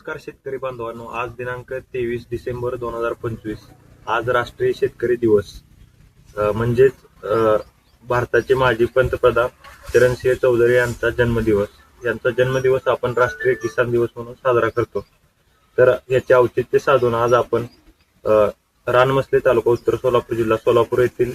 नमस्कार शेतकरी बांधवांनो. आज दिनांक तेवीस डिसेंबर दोन हजार पंचवीस. आज राष्ट्रीय शेतकरी दिवस. म्हणजेच भारताचे माजी पंतप्रधान चरणसिंह चौधरी यांचा जन्मदिवस. यांचा जन्मदिवस आपण राष्ट्रीय किसान दिवस म्हणून साजरा करतो. तर याचे औचित्य साधून आज आपण रानमसले तालुका उत्तर सोलापूर जिल्हा सोलापूर येथील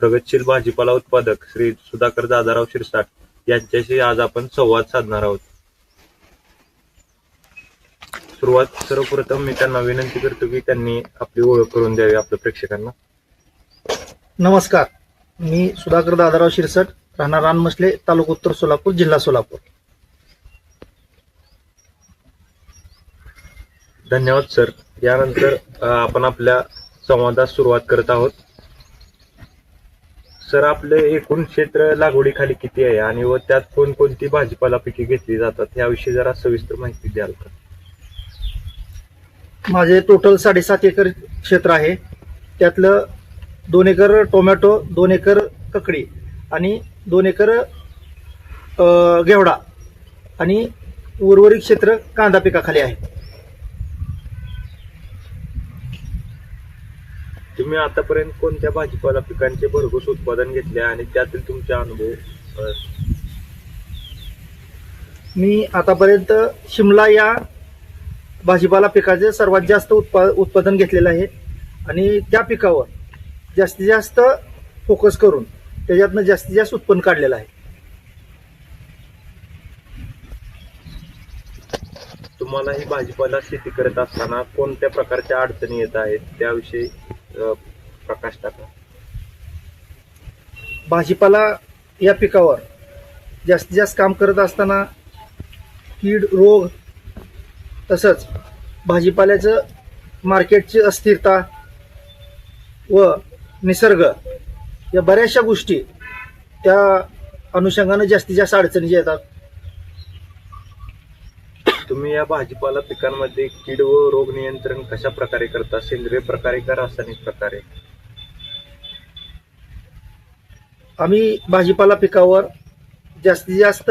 प्रगतशील भाजीपाला उत्पादक श्री सुधाकर दादाराव शिरसाट यांच्याशी आज आपण संवाद साधणार आहोत. सुरुवात सर्वप्रथम मी त्यांना विनंती करतो की त्यांनी आपली ओळख करून द्यावी आपल्या प्रेक्षकांना. नमस्कार. मी सुधाकर दादाराव शिरसट राहणार रानमसले तालुका उत्तर सोलापूर जिल्हा सोलापूर. धन्यवाद सर. यानंतर अ, आपण आपल्या संवादास सुरुवात करत आहोत. सर आपले एकूण क्षेत्र लागवडीखाली किती आहे? आणि व त्यात कोणकोणती भाजीपाला पिके घेतली जातात? याविषयी जरा सविस्तर माहिती द्याल का? माझे टोटल साडेसात एकर क्षेत्र आहे. त्यातलं दोन एकर टोमॅटो दोन एकर ककडी आणि दोन एकर घेवडा आणि उर्वरित क्षेत्र कांदा पिकाखाली आहे. तुम्ही आतापर्यंत कोणत्या भाजीपाला पिकांचे भरघोस उत्पादन घेतले आणि त्यातील तुमचे अनुभव मी आतापर्यंत शिमला या भाजीपाला पिकाचे सर्वात जास्त उत्पा उत्पादन घेतलेलं आहे. आणि त्या पिकावर जास्तीत जास्त फोकस करून त्याच्यातनं जास्तीत जास्त उत्पन्न काढलेलं आहे. तुम्हाला ही भाजीपाला शेती करत असताना कोणत्या प्रकारच्या अडचणी येत आहेत? त्याविषयी प्रकाश टाका. भाजीपाला या पिकावर जास्तीत जास्त काम करत असताना कीड रोग तसंच भाजीपाल्याचं मार्केटची अस्थिरता व निसर्ग या बऱ्याचशा गोष्टी त्या अनुषंगानं जास्तीत जास्त अडचणी ज्या येतात. तुम्ही या भाजीपाला पिकांमध्ये कीड व रोग नियंत्रण कशा प्रकारे करता? सेंद्रिय प्रकारे का रासायनिक प्रकारे? आम्ही भाजीपाला पिकावर जास्तीत जास्त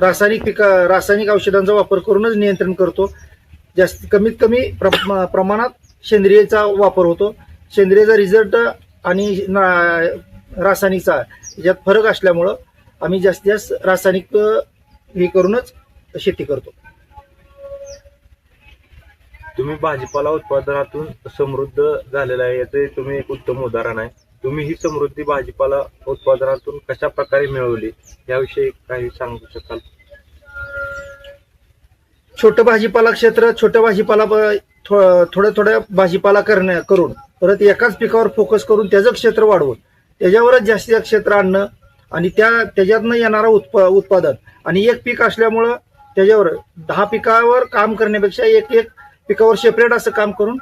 रासायनिक पिका रासायनिक औषधांचा वापर करूनच नियंत्रण करतो. जास्त कमीत कमी प्र- प्रमाणात सेंद्रियचा वापर होतो. सेंद्रियचा रिझल्ट आणि ना- रासायनिकचा याच्यात फरक असल्यामुळं आम्ही जास्तीत जास्त रासायनिक हे करूनच शेती करतो. तुम्ही भाजीपाला उत्पादनातून समृद्ध झालेला आहे याचे तुम्ही एक उत्तम उदाहरण आहे. तुम्ही ही समृद्धी भाजीपाला उत्पादनातून कशा प्रकारे मिळवली याविषयी काही सांगू शकाल? छोटं भाजीपाला क्षेत्र छोट्या भाजीपाला थोड्या थोड्या भाजीपाला करण्या करून परत एकाच पिकावर फोकस करून त्याचं क्षेत्र वाढवून त्याच्यावरच जास्तीत जास्त क्षेत्र आणणं आणि त्या त्याच्यातनं येणारं उत्प उत्पादन. आणि एक पीक असल्यामुळं त्याच्यावर दहा पिकावर काम करण्यापेक्षा एक एक पिकावर सेपरेट असं काम करून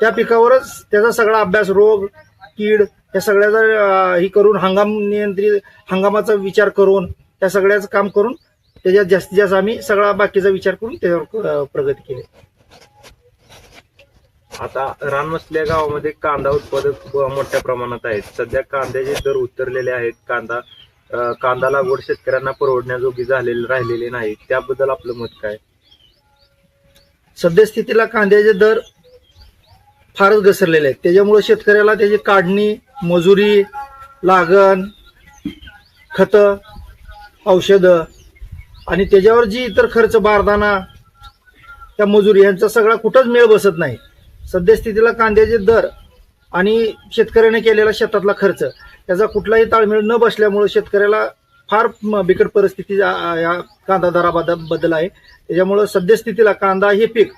त्या पिकावरच त्याचा सगळा अभ्यास रोग कीड या सगळ्याचा हे करून हंगाम नियंत्रित हंगामाचा विचार करून त्या सगळ्याचं काम करून त्याच्यात जास्तीत जास्त आम्ही सगळा बाकीचा विचार करून त्याच्यावर प्रगती केली. आता रानमसल्या गावामध्ये कांदा उत्पादक मोठ्या प्रमाणात आहेत. सध्या कांद्याचे दर उतरलेले आहेत. कांदा कांदा लागवड शेतकऱ्यांना परवडण्याजोगी झालेले राहिलेले नाही. त्याबद्दल आपलं मत काय? सद्यस्थितीला कांद्याचे दर फारच घसरलेले आहेत. त्याच्यामुळे शेतकऱ्याला त्याची काढणी मजुरी लागण खतं औषधं आणि त्याच्यावर जी इतर खर्च बारदाना त्या मजुरी यांचा सगळा कुठंच मेळ बसत नाही. सद्यस्थितीला कांद्याचे दर आणि शेतकऱ्याने केलेला शेतातला खर्च त्याचा कुठलाही ताळमेळ न बसल्यामुळे शेतकऱ्याला फार म- बिकट परिस्थिती या या कांदा दराबद्दल आहे. त्याच्यामुळं सद्यस्थितीला कांदा हे पीक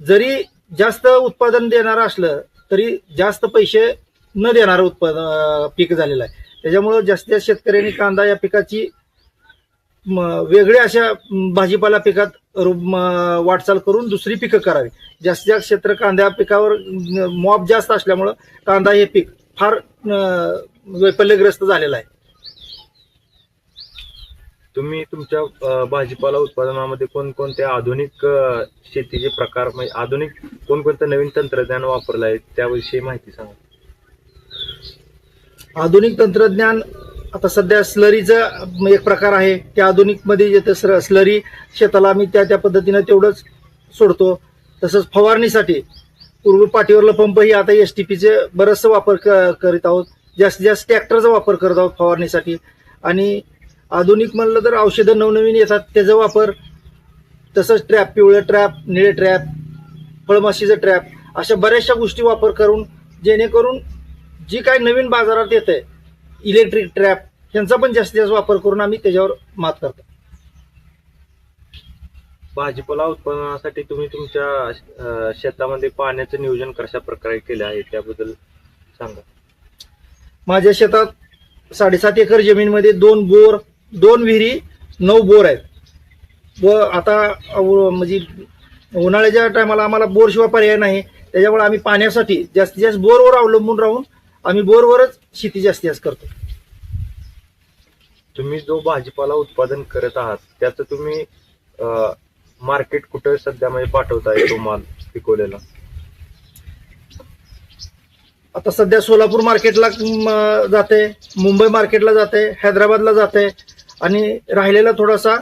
जरी जास्त उत्पादन देणारं असलं तरी जास्त पैसे न देणारं उत्पादन पीक झालेलं आहे. त्याच्यामुळं जास्तीत जास्त शेतकऱ्यांनी कांदा या पिकाची वेगळ्या अशा भाजीपाला पिकात रु- वाटचाल करून दुसरी पिकं करावी. जास्तीत जास्त क्षेत्र कांदा पिकावर मॉप जास्त असल्यामुळं कांदा हे पीक फार वैफल्यग्रस्त झालेलं आहे. तुम्ही तुमच्या भाजीपाला उत्पादनामध्ये कोणकोणते आधुनिक शेतीचे प्रकार म्हणजे आधुनिक कोणकोणतं नवीन तंत्रज्ञान वापरलं आहे त्याविषयी माहिती सांगा. आधुनिक तंत्रज्ञान आता सध्या स्लरीचं एक प्रकार आहे. त्या आधुनिकमध्ये मध्ये सर स्लरी शेताला आम्ही त्या त्या पद्धतीनं तेवढंच सोडतो. तसंच फवारणीसाठी पूर्व पाठीवरला पंपही आता एस टी पीचे बरंचसं वापर क- करीत आहोत. जास्तीत जास्त ट्रॅक्टरचा वापर करत आहोत फवारणीसाठी. आणि आधुनिक म्हणलं तर औषधं नवनवीन येतात त्याचा वापर. तसंच ट्रॅप पिवळं ट्रॅप निळे ट्रॅप फळमाशीचं ट्रॅप अशा बऱ्याचशा गोष्टी वापर करून जेणेकरून जी काय नवीन बाजारात येते इलेक्ट्रिक ट्रॅप यांचा पण जास्तीत जास्त वापर करून आम्ही त्याच्यावर मात करतो. भाजीपाला उत्पादनासाठी तुम्ही तुमच्या अं, शेतामध्ये पाण्याचं नियोजन कशा प्रकारे केलं आहे त्याबद्दल सांगा. माझ्या शेतात साडेसात एकर जमीनमध्ये दोन बोर दोन विहिरी नऊ बोर आहेत. व आता अव- म्हणजे उन्हाळ्याच्या टायमाला आम्हाला बोरशिवाय पर्याय नाही. त्याच्यामुळे आम्ही पाण्यासाठी जास्तीत जास्त बोरवर अवलंबून राहून आम्ही बोरवरच शेती जास्तीत जास्त करतो. तुम्ही जो भाजीपाला उत्पादन करत आहात त्याचं तुम्ही मार्केट कुठं सध्या म्हणजे पाठवताय तो माल पिकवलेला? आता सध्या सोलापूर मार्केटला जाते मुंबई मार्केटला जाते हैदराबादला जाते आणि राहिलेला थोडासा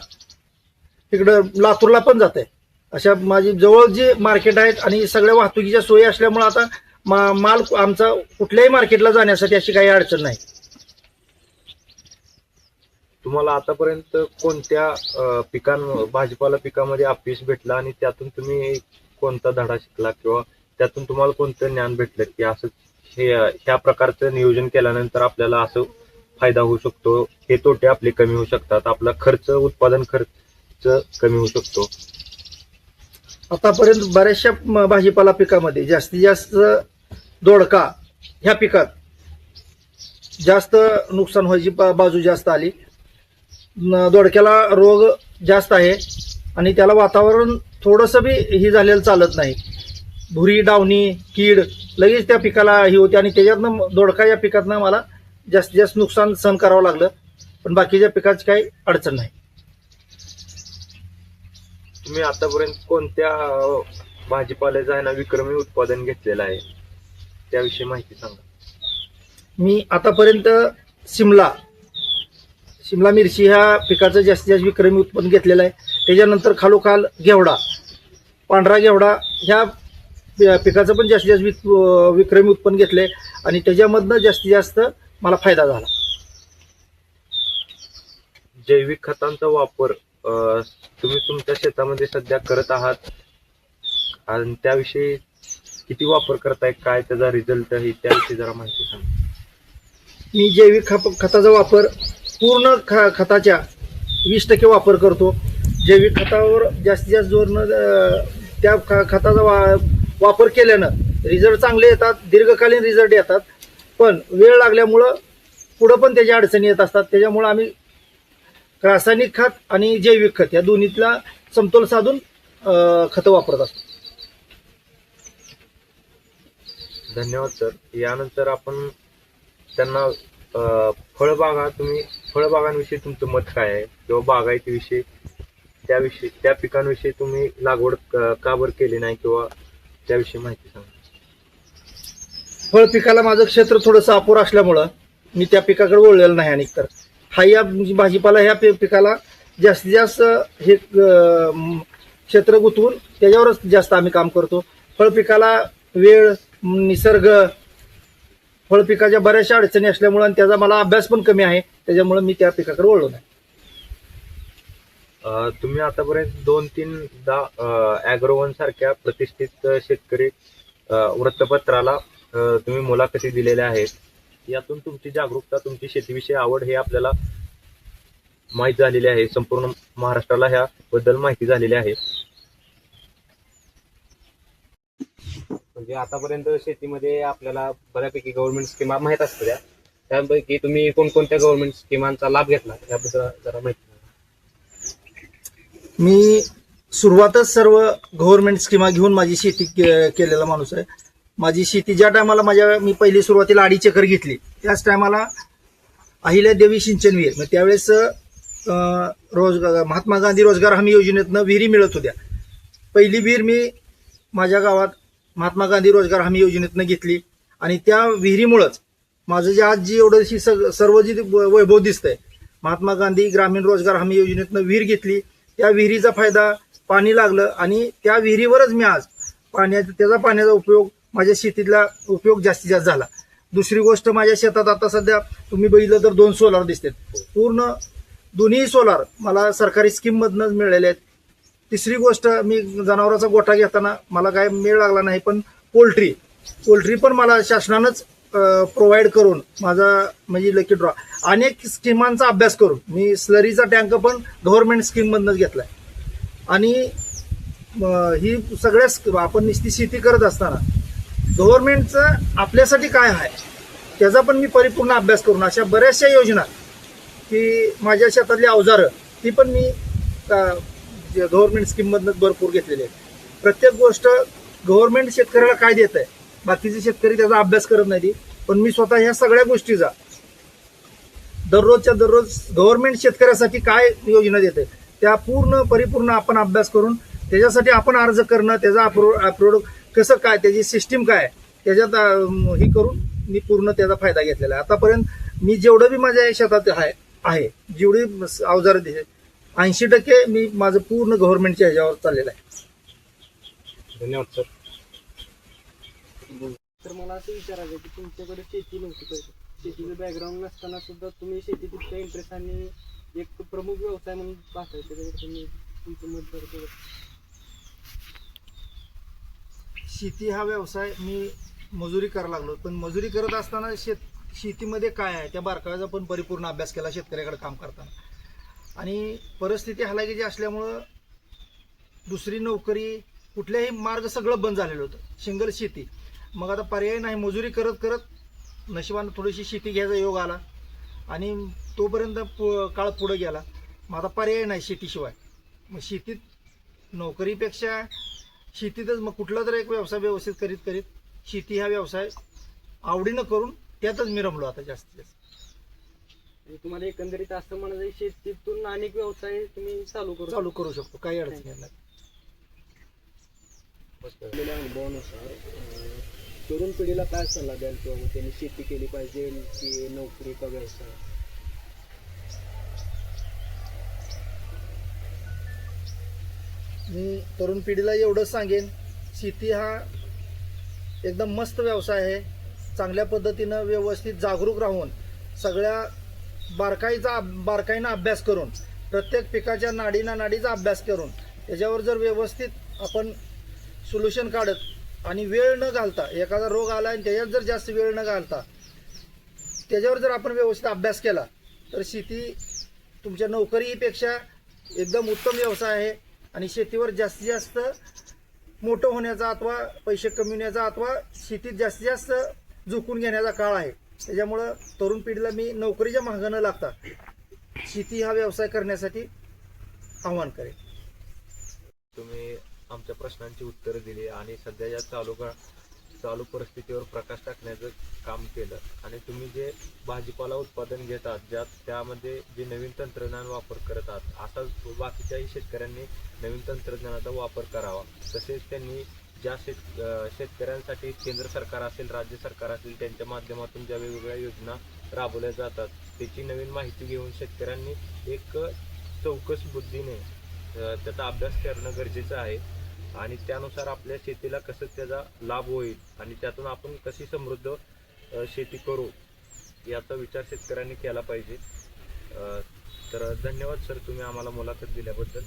तिकडं लातूरला पण जाते. अशा माझी जवळ जे मार्केट आहेत आणि सगळ्या वाहतुकीच्या सोयी असल्यामुळे आता मा- माल आमचा कुठल्याही मार्केटला जाण्यासाठी अशी काही अडचण नाही. तुम्हाला आतापर्यंत कोणत्या अं, पिकां भाजीपाला पिकामध्ये अपयश भेटलं आणि त्यातून तुम्ही कोणता धडा शिकला किंवा त्यातून तुम्हाला कोणतं ज्ञान भेटलं की असं हे ह्या प्रकारचं नियोजन केल्यानंतर आपल्याला असं फायदा होऊ शकतो? हे तोटे आपले कमी होऊ शकतात. आपला खर्च उत्पादन खर्च कमी होऊ शकतो. आतापर्यंत बऱ्याचशा म- भाजीपाला पिकामध्ये जास्तीत जास्त दोडका ह्या पिकात जास्त नुकसान व्हायची बा- बाजू जास्त आली. दोडक्याला रोग जास्त आहे आणि त्याला वातावरण थोडंसं बी ही झालेलं चालत नाही. भुरी डावणी कीड लगेच त्या पिकाला ही होती आणि त्याच्यातनं दोडका या पिकातनं मला जास्तीत जास्त नुकसान सहन करावं लागलं. पण बाकीच्या पिकाची काही अडचण नाही. तुम्ही आतापर्यंत कोणत्या भाजीपाल्याचा भाजीपाल्याचं आहे ना विक्रमी उत्पादन घेतलेलं आहे? त्याविषयी माहिती सांगा. मी आतापर्यंत शिमला शिमला मिरची ह्या पिकाचं जास्तीत जास्त विक्रमी उत्पन्न घेतलेलं आहे. त्याच्यानंतर खालोखाल घेवडा पांढरा घेवडा ह्या पिकाचं पण जास्तीत जास्त विक विक्रमी उत्पन्न घेतलंय आणि त्याच्यामधनं जास्तीत जास्त मला फायदा झाला. जैविक खतांचा वापर तुम्ही तुमच्या शेतामध्ये सध्या करत आहात. आणि त्याविषयी किती वापर करताय काय त्याचा रिझल्ट आहे त्याविषयी जरा माहिती सांगा. मी जैविक खप खताचा वापर पूर्ण ख खताच्या वीस टक्के वापर करतो. जैविक खतावर जास्तीत जास्त जोर न त्या ख खताचा वा वापर केल्यानं रिझल्ट चांगले येतात दीर्घकालीन रिझल्ट येतात. पण वेळ लागल्यामुळं पुढं पण त्याच्या अडचणी येत असतात. त्याच्यामुळं आम्ही रासायनिक खत आणि जैविक खत या दोन्हीतला समतोल साधून खतं वापरत असतो. धन्यवाद सर. यानंतर आपण त्यांना फळबागा तुम्ही फळबागांविषयी तुमचं मत काय आहे? किंवा बागायतीविषयी त्याविषयी त्या पिकांविषयी तुम्ही लागवड का बरं केली नाही किंवा त्याविषयी माहिती सांगा? फळ पिकाला माझं क्षेत्र थोडंसं अपूर असल्यामुळं मी त्या पिकाकडे वळलेलं नाही आणि तर हा या भाजीपाला ह्या पिकाला जास्तीत जास्त हे क्षेत्र गुंतवून त्याच्यावरच जास्त आम्ही काम करतो. फळ पिकाला वेळ निसर्ग फळ पिकाच्या बऱ्याचशा अडचणी असल्यामुळं आणि त्याचा मला अभ्यास पण कमी आहे. त्याच्यामुळं मी त्या पिकाकडे वळलो नाही. अ, तुम्ही आतापर्यंत दोन तीनदा अॅग्रोवन सारख्या प्रतिष्ठित अ, शेतकरी अ, वृत्तपत्राला अ, तुम्ही मुलाखती दिलेल्या आहेत. यातून तुमची जागरूकता तुमची शेतीविषयी आवड हे आपल्याला माहीत झालेली आहे. संपूर्ण महाराष्ट्राला ह्याबद्दल माहिती झालेली आहे. म्हणजे आतापर्यंत शेतीमध्ये आपल्याला बऱ्यापैकी गव्हर्नमेंट स्कीमा माहीत असतात त्यापैकी तुम्ही कोणकोणत्या गव्हर्नमेंट स्कीमांचा लाभ घेतला? याबद्दल जरा माहिती मी सुरुवातच सर्व गव्हर्नमेंट स्कीमा घेऊन माझी शेती केलेला माणूस आहे. माझी शेती ज्या टायमाला माझ्या मी पहिली सुरुवातीला अडीच एकर घेतली त्याच टायमाला अहिल्या देवी सिंचन विहीर. मग त्यावेळेस रोजगार महात्मा गांधी रोजगार हमी योजनेतनं विहिरी मिळत होत्या. पहिली विहीर मी माझ्या गावात महात्मा गांधी रोजगार हमी योजनेतनं घेतली. आणि त्या विहिरीमुळंच माझं जे आज जी एवढंशी सग- सर्व जी वैभव दिसतंय महात्मा गांधी ग्रामीण रोजगार हमी योजनेतनं विहीर घेतली. त्या विहिरीचा फायदा पाणी लागलं आणि त्या विहिरीवरच मी आज पाण्याचा त्याचा पाण्याचा उपयोग माझ्या शेतीतला उपयोग जास्तीत जास्त झाला. दुसरी गोष्ट माझ्या शेतात आता सध्या तुम्ही बघितलं तर दोन सोलार दिसतात. पूर्ण दोन्ही सोलार मला सरकारी स्कीममधनंच मिळालेले आहेत. तिसरी गोष्ट मी जनावरांचा गोठा घेताना मला काय मेळ लागला नाही पण पोल्ट्री पोल्ट्री पण मला शासनानंच प्रोव्हाइड करून माझा म्हणजे लकी ड्रॉ अनेक स्कीमांचा अभ्यास करून मी स्लरीचा टँक पण गव्हर्नमेंट स्कीममधनंच घेतला घेतलाय. आणि ही सगळ्या आपण नुसती शेती करत असताना गव्हर्नमेंटचं आपल्यासाठी काय आहे त्याचा पण मी परिपूर्ण अभ्यास करून अशा बऱ्याचशा योजना की माझ्या शेतातली अवजारं ती पण मी गव्हर्नमेंट स्कीममधनं भरपूर घेतलेली आहे प्रत्येक गोष्ट गव्हर्नमेंट शेतकऱ्याला काय देत आहे? बाकीचे शेतकरी त्याचा अभ्यास करत नाही पण मी स्वतः ह्या सगळ्या गोष्टीचा दररोजच्या दररोज गव्हर्नमेंट शेतकऱ्यासाठी काय योजना देते त्या पूर्ण परिपूर्ण आपण अभ्यास करून त्याच्यासाठी आपण अर्ज करणं त्याचा अप्रोड कसं काय त्याची सिस्टीम काय त्याच्यात ही करून मी पूर्ण त्याचा फायदा घेतलेला आहे. आतापर्यंत मी जेवढं बी माझ्या शेतात आहे आहे जेवढी अवजारं दिले ऐंशी टक्के मी माझं पूर्ण गव्हर्नमेंटच्या ह्याच्यावर चाललेलं आहे. धन्यवाद सर. तर मला असं विचारायचं की तुमच्याकडे शेती नव्हती पहिले. शेतीचं बॅकग्राऊंड नसताना सुद्धा तुम्ही शेतीत इतक्या इंटरेस्ट आणि एक प्रमुख व्यवसाय म्हणून पाहताय तुम्ही तुमचं मत शेती हा व्यवसाय मी मजुरी करायला लागलो पण मजुरी करत असताना शेत शेतीमध्ये काय आहे? त्या बारकाव्याचा पण परिपूर्ण अभ्यास केला शेतकऱ्याकडे काम करताना. आणि परिस्थिती हलाखीची असल्यामुळं दुसरी नोकरी कुठल्याही मार्ग सगळं बंद झालेलं होतं. सिंगल शेती. मग आता पर्याय नाही मजुरी करत करत नशिबानं थोडीशी शेती घ्यायचा योग आला. आणि तोपर्यंत पु काळ पुढं गेला. मग आता पर्याय नाही शेतीशिवाय. मग शेतीत नोकरीपेक्षा शेतीतच मग कुठला तर एक व्यवसाय व्यवस्थित करीत करीत शेती हा व्यवसाय आवडीनं करून त्यातच मी रमलो आता जास्तीत जास्त. तुम्हाला एकंदरीत असं म्हणायचं शेतीतून अनेक व्यवसाय तुम्ही चालू करू चालू करू शकतो काही अडचण येणार नाही. आपल्या अनुभवानुसार अं, तरुण पिढीला काय सल्ला द्याल किंवा मग त्यांनी शेती केली पाहिजे की नोकरी का व्यवसाय? मी तरुण पिढीला एवढंच सांगेन शेती हा एकदम मस्त व्यवसाय आहे. चांगल्या पद्धतीनं व्यवस्थित जागरूक राहून सगळ्या बारकाईचा बारकाईनं अभ्यास करून प्रत्येक पिकाच्या नाडीना नाडीचा अभ्यास करून त्याच्यावर जर व्यवस्थित आपण सोल्युशन काढत आणि वेळ न घालता एखादा रोग आला आणि त्याच्यात जर जास्त वेळ न घालता त्याच्यावर जर आपण व्यवस्थित अभ्यास केला तर शेती तुमच्या नोकरीपेक्षा एकदम उत्तम व्यवसाय आहे आणि शेतीवर जास्तीत जास्त मोठं होण्याचा अथवा पैसे कमविण्याचा अथवा शेतीत जास्तीत जास्त झुकून घेण्याचा काळ आहे. त्याच्यामुळं तरुण पिढीला मी नोकरीच्या मागं न लागता शेती हा व्यवसाय करण्यासाठी आव्हान करेन. तुम्ही आमच्या प्रश्नांची उत्तरं दिली आणि सध्याच्या चालू का चालू परिस्थितीवर प्रकाश टाकण्याचं काम केलं. आणि तुम्ही जे भाजीपाला उत्पादन घेतात ज्यात त्यामध्ये जे नवीन तंत्रज्ञान वापर करत आहात असा बाकीच्याही शेतकऱ्यांनी नवीन तंत्रज्ञानाचा वापर करावा. तसेच त्यांनी ज्या शेत शेतकऱ्यांसाठी केंद्र सरकार असेल राज्य सरकार असेल त्यांच्या माध्यमातून ज्या वेगवेगळ्या योजना राबवल्या जातात त्याची नवीन माहिती घेऊन शेतकऱ्यांनी एक चौकस बुद्धीने त्याचा अभ्यास करणं गरजेचं आहे. आणि त्यानुसार आपल्या शेतीला कसं त्याचा लाभ होईल आणि त्यातून आपण कशी समृद्ध शेती करू याचा विचार शेतकऱ्यांनी केला पाहिजे. तर धन्यवाद सर तुम्ही आम्हाला मुलाखत दिल्याबद्दल.